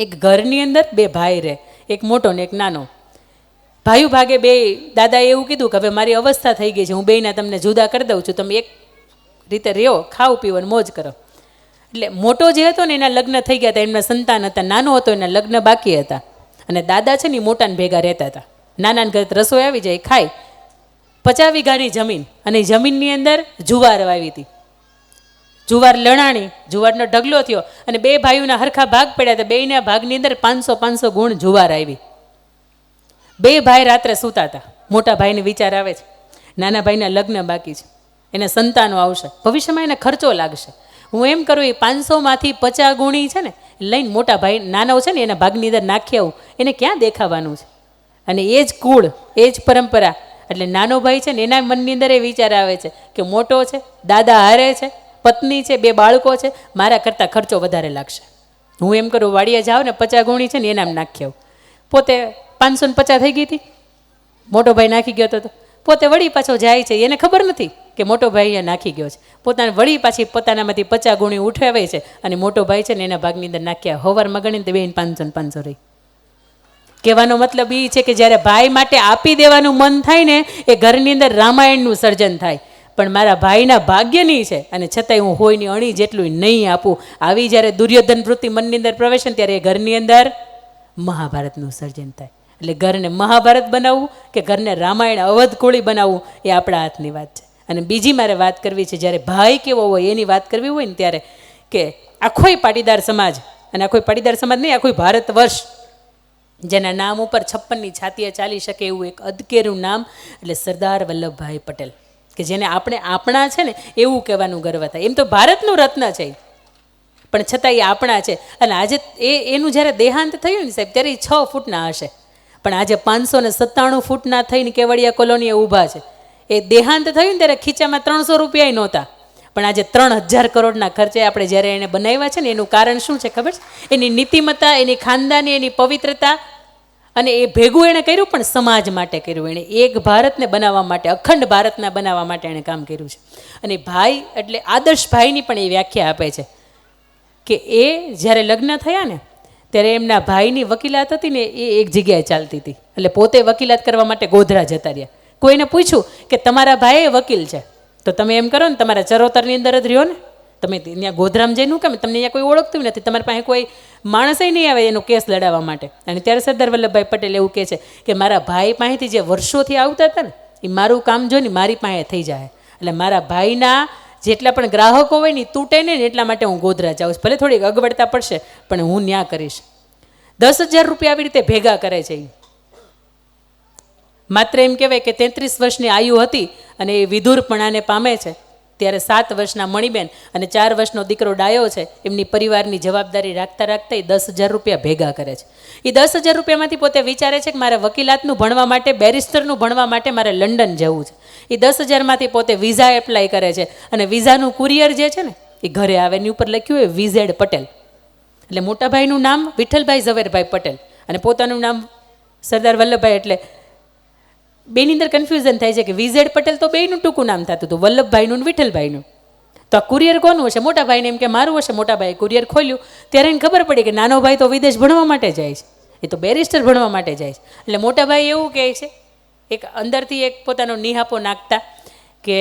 એક ઘરની અંદર બે ભાઈ રહે, એક મોટો ને એક નાનો. ભાઈઓ ભાગે બે, દાદાએ એવું કીધું કે હવે મારી અવસ્થા થઈ ગઈ છે, હું બેયના તમને જુદા કરી દઉં છું, તમે એક રીતે રહ્યો, ખાવ, પીવો મોજ કરો. એટલે મોટો જે હતો ને એના લગ્ન થઈ ગયા હતા, એમના સંતાન હતા, નાનો હતો, એના લગ્ન બાકી હતા. અને દાદા છે ને મોટાને ભેગા રહેતા હતા. નાનાને ઘરે રસોઈ આવી જાય ખાય. પચાસ વીઘાની જમીન, અને જમીનની અંદર જુવાર વાવી હતી. જુવાર લણાણી, જુવારનો ઢગલો થયો અને બે ભાઈઓના હરખા ભાગ પડ્યા હતા બેયના ભાગની અંદર પાંચસો પાંચસો ગુણ જુવાર આવી. બે ભાઈ રાત્રે સૂતા હતા. મોટા ભાઈને વિચાર આવે છે. નાના ભાઈના લગ્ન બાકી છે. એને સંતાનો આવશે. ભવિષ્યમાં એને ખર્ચો લાગશે. હું એમ કરું, એ પાંચસોમાંથી પચાસ ગુણી છે ને, લઈને મોટા ભાઈ નાનો છે ને, એના ભાગની અંદર નાખી આવું. એને ક્યાં દેખાવાનું છે? અને એ જ કુળ, એ જ પરંપરા. એટલે નાનો ભાઈ છે ને, એના મનની અંદર એ વિચાર આવે છે કે મોટો છે, દાદા હારે છે પત્ની છે, બે બાળકો છે, મારા કરતાં ખર્ચો વધારે લાગશે. હું એમ કરું, વાડીએ જાઉં ને, પચાસ ગુણી છે ને, એનામ નાખી આવું. પોતે પાંચસો ને પચાસ થઈ ગઈ હતી. મોટો ભાઈ નાખી ગયો હતો પોતે વળી પાછો જાય છે, એને ખબર નથી કે મોટો ભાઈ અહીંયા નાખી ગયો છે. પોતાને વળી પાછી પોતાનામાંથી પચાસ ગુણી ઉઠાવે છે અને મોટો ભાઈ છે ને, એના ભાગની અંદર નાખ્યા. હવારમાં ગણીને તે બેન પાંચસો ને પાંચસો રહી. કહેવાનો મતલબ એ છે કે જ્યારે ભાઈ માટે આપી દેવાનું મન થાય ને, એ ઘરની અંદર રામાયણનું સર્જન થાય. પણ મારા ભાઈના ભાગ્યની છે. અને છતાંય હું હોયની અણી જેટલું નહીં આપું. આવી જ્યારે દુર્યોધન વૃત્તિ મનની અંદર પ્રવેશે ત્યારે એ ઘરની અંદર મહાભારતનું સર્જન થાય. એટલે ઘરને મહાભારત બનાવવું કે ઘરને રામાયણ અવધકોળી બનાવવું એ આપણા હાથની વાત છે. અને બીજી મારે વાત કરવી છે, જ્યારે ભાઈ કેવો હોય એની વાત કરવી હોય ને ત્યારે કે આખોય પાટીદાર સમાજ, અને આખોય પાટીદાર સમાજ નહીં, આખોય ભારત વર્ષ, જેના નામ ઉપર છપ્પનની છાતીએ ચાલી શકે એવું એક અદકેરું નામ, એટલે સરદાર વલ્લભભાઈ પટેલ. કે જેને આપણે આપણા છે ને એવું કહેવાનું ગર્વ થાય. એમ તો ભારતનું રત્ન છે. પણ છતાં એ આપણા છે. અને આજે એ, એનું જ્યારે દેહાંત થયું ને સાહેબ, ત્યારે એ છ ફૂટના હશે. પણ આજે પાંચસો ને સત્તાણું ફૂટના થઈને કેવડિયા કોલોનીએ ઊભા છે. એ દેહાંત થયું ને ત્યારે ખીચામાં ત્રણસો રૂપિયા નહોતા. પણ આજે ત્રણ હજાર કરોડના ખર્ચે આપણે જ્યારે એને બનાવ્યા છે ને, એનું કારણ શું છે ખબર છે? એની નીતિમત્તા, એની ખાનદાની, એની પવિત્રતા અને એ ભેગું એણે કર્યું, પણ સમાજ માટે કર્યું. એણે એક ભારતને બનાવવા માટે, અખંડ ભારતને બનાવવા માટે એણે કામ કર્યું છે. અને ભાઈ, એટલે આદર્શ ભાઈની પણ એ વ્યાખ્યા આપે છે કે એ જ્યારે લગ્ન થયા ને, ત્યારે એમના ભાઈની વકીલાત હતી ને, એ એક જગ્યાએ ચાલતી હતી. એટલે પોતે વકીલાત કરવા માટે ગોધરા જતા રહ્યા. કોઈને પૂછ્યું કે તમારા ભાઈ વકીલ છે? તો તમે એમ કરો ને, તમારા ચરોતરની અંદર જ રહ્યો ને. તમે ત્યાં ગોધરામ જઈને કેમ? તમને અહીંયા કોઈ ઓળખતું નથી. તમારી પાસે કોઈ માણસે નહીં આવે એનો કેસ લડાવવા માટે. અને ત્યારે સરદાર વલ્લભભાઈ પટેલ એવું કહે છે કે, મારા ભાઈ પાસેથી જે વર્ષોથી આવતા હતા ને, એ મારું કામ જો ને, મારી પાસે થઈ જાય. એટલે મારા ભાઈના જેટલા પણ ગ્રાહકો હોય ને તૂટે ને, એટલા માટે હું ગોધરા જાઉં છું. ભલે થોડીક અગવડતા પડશે, પણ હું ન્યા કરીશ. દસ હજાર રૂપિયા આવી રીતે ભેગા કરે છે એ માત્ર એમ કહેવાય કે તેત્રીસ વર્ષની આયુ હતી અને એ વિધુરપણાને પામે છે. ત્યારે સાત વર્ષના મણિબેન અને ચાર વર્ષનો દીકરો ડાયો છે, એમની પરિવારની જવાબદારી રાખતા રાખતા એ દસ હજાર રૂપિયા ભેગા કરે છે. એ દસ હજાર રૂપિયામાંથી પોતે વિચારે છે કે મારે વકીલાતનું ભણવા માટે, બેરિસ્ટરનું ભણવા માટે મારે લંડન જવું છે. એ દસ હજારમાંથી પોતે વિઝા એપ્લાય કરે છે અને વિઝાનું કુરિયર જે છે ને એ ઘરે આવે એની ઉપર લખ્યું હોય વિઝેડ પટેલ. એટલે મોટાભાઈનું નામ વિઠ્ઠલભાઈ ઝવેરભાઈ પટેલ અને પોતાનું નામ સરદાર વલ્લભભાઈ એટલે બેની અંદર કન્ફ્યુઝન થાય છે કે વિઝેડ પટેલ તો બેયનું ટૂંકું નામ થતું હતું, વલ્લભભાઈનું વિઠ્ઠલભાઈનું. તો આ કુરિયર કોનું હશે? મોટા ભાઈને એમ કે મારું હશે મોટા ભાઈએ કુરિયર ખોલ્યું. ત્યારે એને ખબર પડી કે નાનો ભાઈ તો વિદેશ ભણવા માટે જાય છે. એ તો બેરિસ્ટર ભણવા માટે જાય છે. એટલે મોટા ભાઈ એવું કહે છે, એક અંદરથી એક પોતાનો નિહાપો નાખતા કે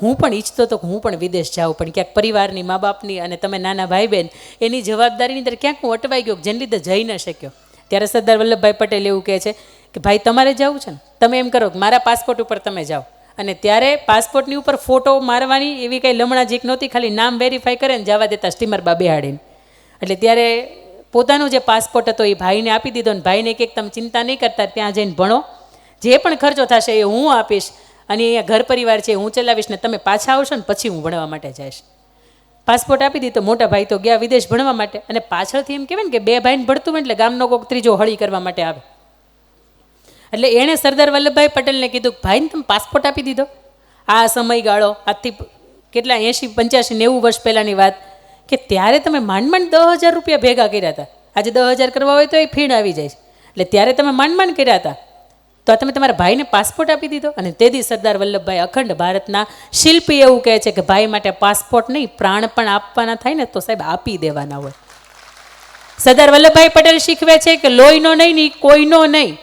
હું પણ ઈચ્છતો હતો કે હું પણ વિદેશ જાઉં, પણ ક્યાંક પરિવારની મા બાપની અને તમે નાના ભાઈ બહેન એની જવાબદારીની અંદર ક્યાંક હું અટવાઈ ગયો જેને લીધે જઈ ન શક્યો. ત્યારે સરદાર વલ્લભભાઈ પટેલ એવું કહે છે કે ભાઈ તમારે જવું છે ને? તમે એમ કરો મારા પાસપોર્ટ ઉપર તમે જાઓ. અને ત્યારે પાસપોર્ટની ઉપર ફોટો મારવાની એવી કંઈ લમણા જીક નહોતી, ખાલી નામ વેરીફાઈ કરે ને જવા દેતા સ્ટીમર બા બેહાડીને. એટલે ત્યારે પોતાનો જે પાસપોર્ટ હતો એ ભાઈને આપી દીધો ને ભાઈને એક તમે ચિંતા નહીં કરતા, ત્યાં જઈને ભણો. જે પણ ખર્ચો થશે એ હું આપીશ. અને અહીંયા ઘર પરિવાર છે હું ચલાવીશ ને તમે પાછા આવશો ને પછી હું ભણવા માટે જઈશ. પાસપોર્ટ આપી દીધો, મોટા ભાઈ તો ગયા વિદેશ ભણવા માટે. અને પાછળથી એમ કહેવાય ને કે બે ભાઈને ભણતું હોય એટલે ગામનો કોઈક ત્રીજો હળી કરવા માટે આવે. એટલે એણે સરદાર વલ્લભભાઈ પટેલને કીધું, ભાઈને તમે પાસપોર્ટ આપી દીધો? આ સમયગાળો, આજથી કેટલા, એંશી પંચ્યાસી નેવું વર્ષ પહેલાંની વાત, કે ત્યારે તમે માંડ માંડ દસ હજાર રૂપિયા ભેગા કર્યા હતા. આજે દસ હજાર કરવા હોય તો એ ફીણ આવી જાય એટલે ત્યારે તમે માંડ માંડ કર્યા હતા. તો તમે તમારા ભાઈને પાસપોર્ટ આપી દીધો? અને તેથી સરદાર વલ્લભભાઈ અખંડ ભારતના શિલ્પી એવું કહે છે કે, ભાઈ માટે પાસપોર્ટ નહીં, પ્રાણ પણ આપવાના થાય ને તો સાહેબ આપી દેવાના હોય. સરદાર વલ્લભભાઈ પટેલ શીખવે છે કે, લોહીનો નહીં ની કોઈનો નહીં